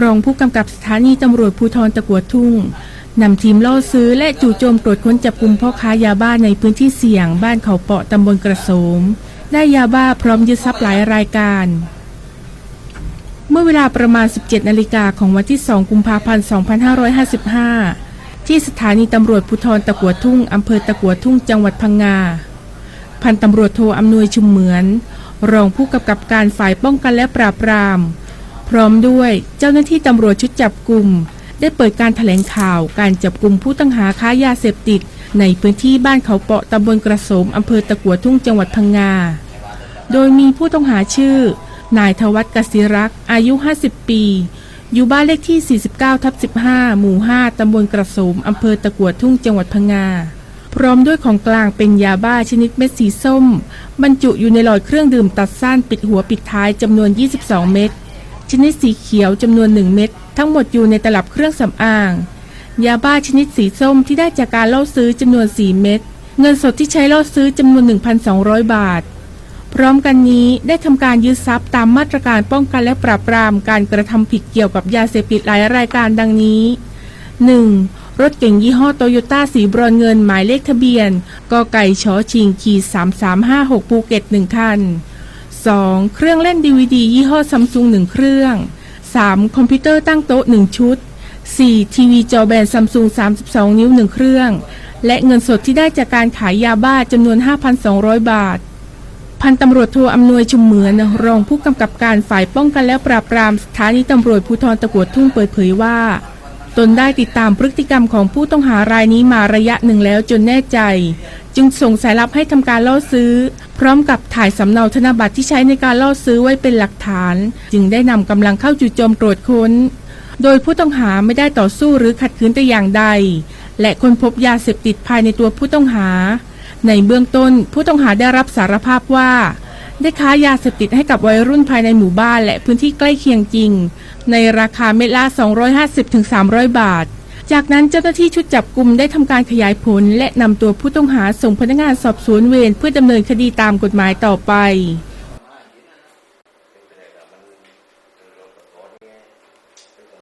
รองผู้กำกับสถานีตำรวจภูธรตะกัวทุ่งนำทีมล่อซื้อและจู่โจมตรวจค้นจับกลุ่มพ่อค้ายาบ้าในพื้นที่เสี่ยง บ้านเขาเปาะตำบลกระโสม ได้ยาบ้าพร้อมยึดทรัพย์หลายรายการ เมื่อเวลาประมาณ 17 นาฬิกาของวันที่ 2 กุมภาพันธ์ 2555 ที่สถานีตำรวจภูธรตะกัวทุ่งอำเภอตะกัวทุ่งจังหวัดพังงา พันตำรวจโทอำนวยชุมเหมือน รองผู้กำกับการฝ่ายป้องกันและปราบปราม พร้อมด้วยเจ้าหน้าที่ตำรวจชุดจับกลุ่ม ได้เปิดการแถลงข่าวการจับกลุ่มผู้ต้องหาค้ายาเสพติด ในพื้นที่บ้านเขาเปาะตำบลกระสมอำเภอตะกัวทุ่งจังหวัดพังงา โดยมีผู้ต้องหาชื่อ นายทวัฒน์กสิรักษ์อายุ 50 ปี อยู่บ้านเลขที่ 49ทับ15 หมู่ 5 ตำบลกระสมอำเภอตะกัวทุ่งจังหวัดพังงาพร้อมด้วยของกลางเป็นยาบ้าชนิดเม็ดสีส้ม บรรจุอยู่ในหลอดเครื่องดื่มตัดสั้นปิดหัวปิดท้ายจำนวน 22 เม็ด ชนิดสีเขียวจำนวน1เม็ดทั้งหมดอยู่ในตลับเครื่องสำอาง ยาบ้าชนิดสีส้มที่ได้จากการล่อซื้อจำนวน 4 เม็ดเงินสดที่ใช้ล่อซื้อจำนวน 1,200 บาท พร้อมกันนี้ได้ทำการยึดทรัพย์ตามมาตรการป้องกันและปราบปรามการกระทำผิดเกี่ยวกับยาเสพติดหลายรายการดังนี้ 1. รถเก๋งยี่ห้อโตโยต้าสีบรอนเงินหมายเลขทะเบียนกไก่ชอชิงขี3356ภูเก็ต1คัน 2. เครื่องเล่นดีวดียี่ห้อซัมซุง1เครื่อง 3. คอมพิวเตอร์ตั้งโต๊ะ 1 ชุด 4. ทีวีจอแบนซัมซุง32 นิ้ว 1 เครื่อง และเงินสดที่ได้จากการขายยาบ้าจำนวน 5,200 บาท พันตำรวจโทอำนวยชุมเหมือนรองผู้กำกับการฝ่ายป้องกันและปราบปรามสถานีตำรวจภูธรตะกวดทุ่งเปิดเผยว่า ตนได้ติดตามพฤติกรรมของผู้ต้องหารายนี้มาระยะหนึ่งแล้วจนแน่ใจ จึงส่งสายลับให้ทำการล่อซื้อ พร้อมกับถ่ายสำเนาธนบัตรที่ใช้ในการล่อซื้อไว้เป็นหลักฐาน จึงได้นำกำลังเข้าจู่โจมตรวจค้น โดยผู้ต้องหาไม่ได้ต่อสู้หรือขัดขืนแต่อย่างใด และค้นพบยาเสพติดภายในตัวผู้ต้องหา ในเบื้องต้นผู้ต้องหาได้รับสารภาพว่า ได้ค้ายาเสพติดให้กับวัยรุ่นภายในหมู่บ้านและพื้นที่ใกล้เคียงจริง ในราคาเม็ดละ 250-300 บาท จากนั้นเจ้าหน้าที่ชุดจับกลุ่มได้ทำการขยายผล และนำตัวผู้ต้องหาส่งพนักงานสอบสวนเวรเพื่อดำเนินคดีตามกฎหมายต่อไป